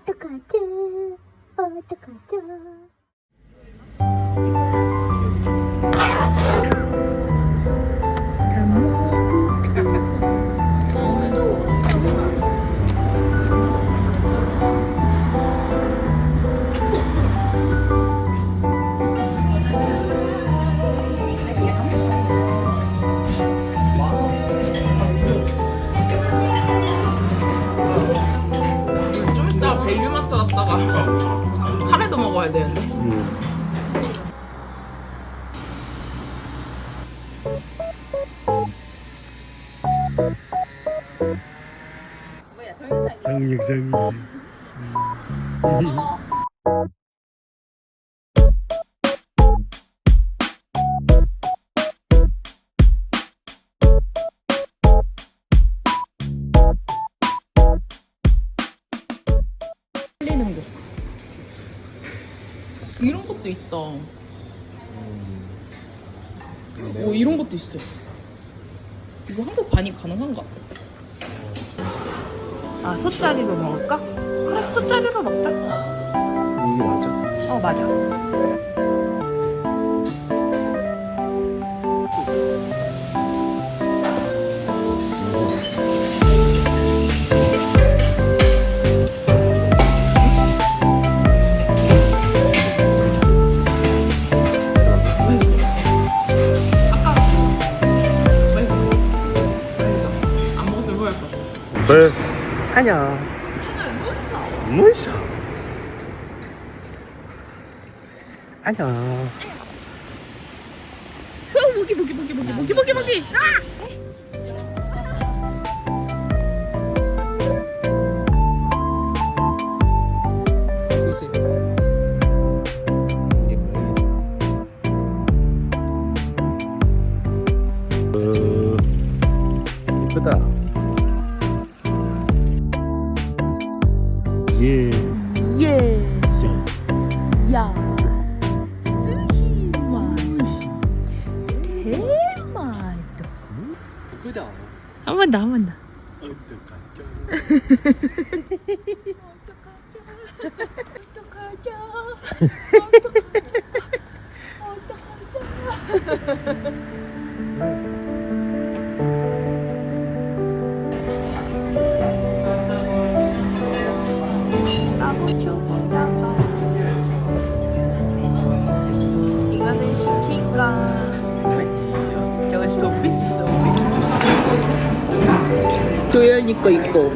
어떡하죠? 어떡하죠? 좀 카레도 먹어야 되는데. 당육상이 흘 이런 것도 있다. 오 이런 것도 있어. 이거 한국 반입 가능한가? 아 소짜리로 먹을까? 그래 소짜리로 먹자. 이게 맞아? 어 맞아. 네. 안녕. 무엇이야 안녕. 모기 모기 모기 모기 모기 모기 모기. 뭐야 어, 이쁘다 이쁘다 한 번 더, 한 번 더. 어떡하죠 이거는 시킨 도현이 거 있고.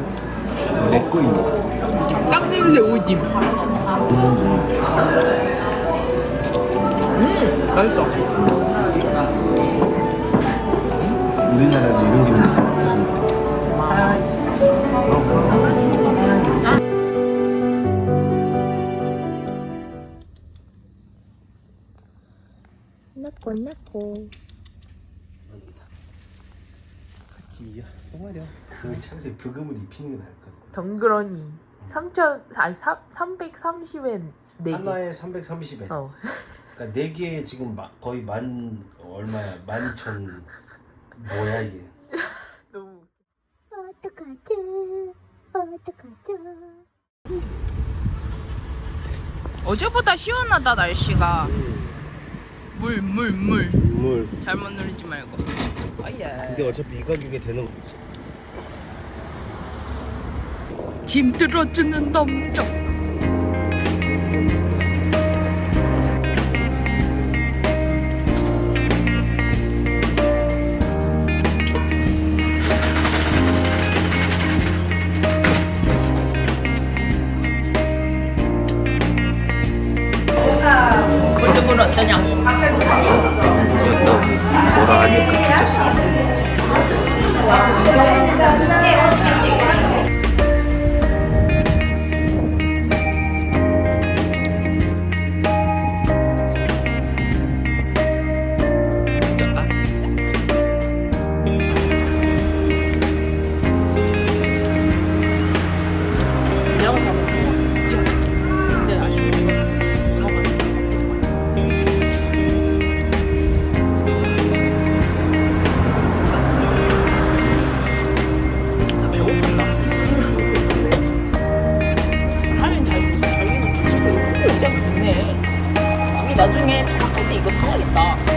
내꺼 있네 땀 냄새 오짐. 음, 맛있어. 우리나라도 이런 게 무슨 나고 나고 기야 똥아려 그 차라리 부금을 입히는 게 나을 것 같아 덩그러니 3천 아니 3 330엔 네 개. 하나에 330엔 어. 그러니까 네 개에 지금 마- 거의 만 얼마야 만천 뭐야 이게 너무 어떡하죠? 어떡하죠? 어제보다 시원하다 날씨가. 물 물 물. 물 잘못 누르지 말고. 근데 어차피 이 가격에 되는 짐 들어주는 남자. 골드물 어떠냐고. 뭐라 하니까 나중에 차 바꿀 때 이거 사야겠다.